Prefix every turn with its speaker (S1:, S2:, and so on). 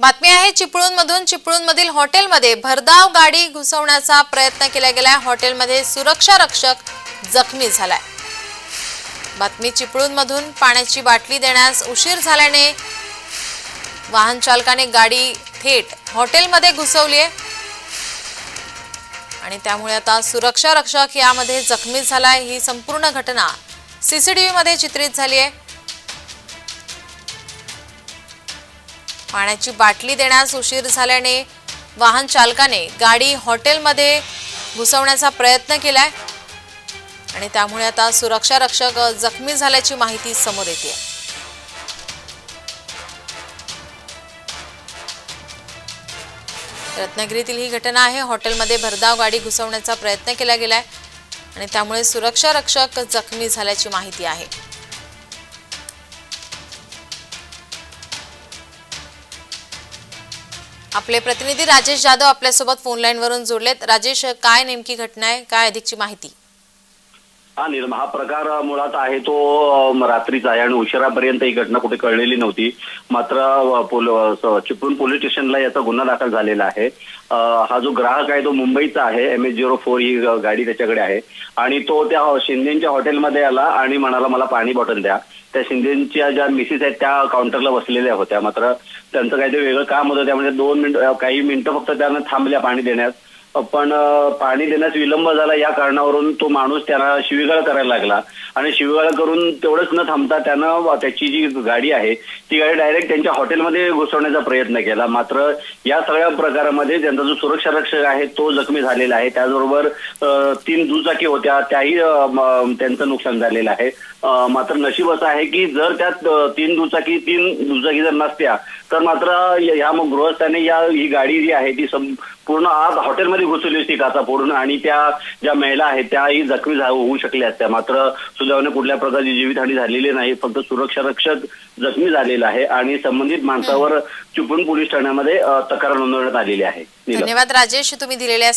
S1: बातमी आहे चिपळूणमधून चिपळूणमधील हॉटेलमध्ये भरधाव गाडी घुसवण्याचा प्रयत्न केला गेलाय. हॉटेलमध्ये सुरक्षा रक्षक जखमी झालाय. बातमी चिपळूणमधून पाण्याची बाटली देण्यास उशीर झाल्याने वाहन चालकाने गाडी थेट हॉटेलमध्ये घुसवली आहे. आणि त्यामुळे आता सुरक्षा रक्षक यामध्ये जखमी झालाय. ही संपूर्ण घटना सीसीटीव्ही मध्ये चित्रित झाली आहे. पाण्याची बाटली देण्यास उशीर झाल्याने वाहन चालकाने गाडी हॉटेलमध्ये घुसवण्याचा प्रयत्न केलाय. आणि त्यामुळे आता सुरक्षा रक्षक जखमी झाल्याची माहिती समोर येते. रत्नागिरीतील ही घटना आहे. हॉटेलमध्ये भरधाव गाडी घुसवण्याचा प्रयत्न केला गेलाय. आणि त्यामुळे सुरक्षा रक्षक जखमी झाल्याची माहिती आहे. आपले प्रतिनिधी राजेश जाधव आपल्यासोबत फोन लाईन वरून जोडलेत. राजेश काय नेमकी घटना आहे? काय अधिकची माहिती?
S2: हा निर्म हा प्रकार मुळात आहे तो रात्रीचा आहे आणि उशिरापर्यंत ही घटना कुठे कळलेली नव्हती. मात्र पोल चिपळूण पोलीस स्टेशनला याचा गुन्हा दाखल झालेला आहे. हा जो ग्राहक आहे तो मुंबईचा आहे. एम एच झिरो फोर ही गाडी त्याच्याकडे आहे. आणि तो त्या शिंदेच्या हॉटेलमध्ये आला आणि म्हणाला मला पाणी बॉटल द्या. त्या शिंदेच्या ज्या मिसेस आहेत त्या काउंटरला बसलेल्या होत्या. मात्र त्यांचं काहीतरी वेगळं काम होतं. त्यामध्ये दोन मिनिट काही मिनिटं फक्त त्यांना थांबल्या पाणी देण्यास पण पाणी देण्यास विलंब झाला या कारणावरून तो माणूस त्याला शिवीगाळ करायला लागला. आणि शिवीगाळ करून तेवढंच न थांबता त्यानं त्याची जी गाडी आहे ती गाडी डायरेक्ट त्यांच्या हॉटेलमध्ये घुसवण्याचा प्रयत्न केला. मात्र या सगळ्या प्रकारामध्ये त्यांचा जो सुरक्षा रक्षक आहे तो जखमी झालेला आहे. त्याचबरोबर तीन दुचाकी होत्या त्याही त्यांचं नुकसान झालेलं आहे. मात्र नशीब असं आहे की जर त्यात तीन दुचाकी तीन दुचाकी जर नसत्या तर मात्र या मग गृहस्थाने या ही गाडी जी आहे ती पूर्ण आज हॉटेलमध्ये घुसवली असती काचा फोडून आणि त्या ज्या महिला आहेत त्याही जखमी होऊ शकल्या असत्या. मात्र सुदैवाने कुठल्या प्रकारची जीवितहानी झालेली नाही. फक्त सुरक्षा रक्षक जखमी झालेला आहे आणि संबंधित माणसावर चिपळूण पोलीस ठाण्यामध्ये तक्रार नोंदवण्यात आलेली आहे.
S1: धन्यवाद राजेश तुम्ही दिलेल्या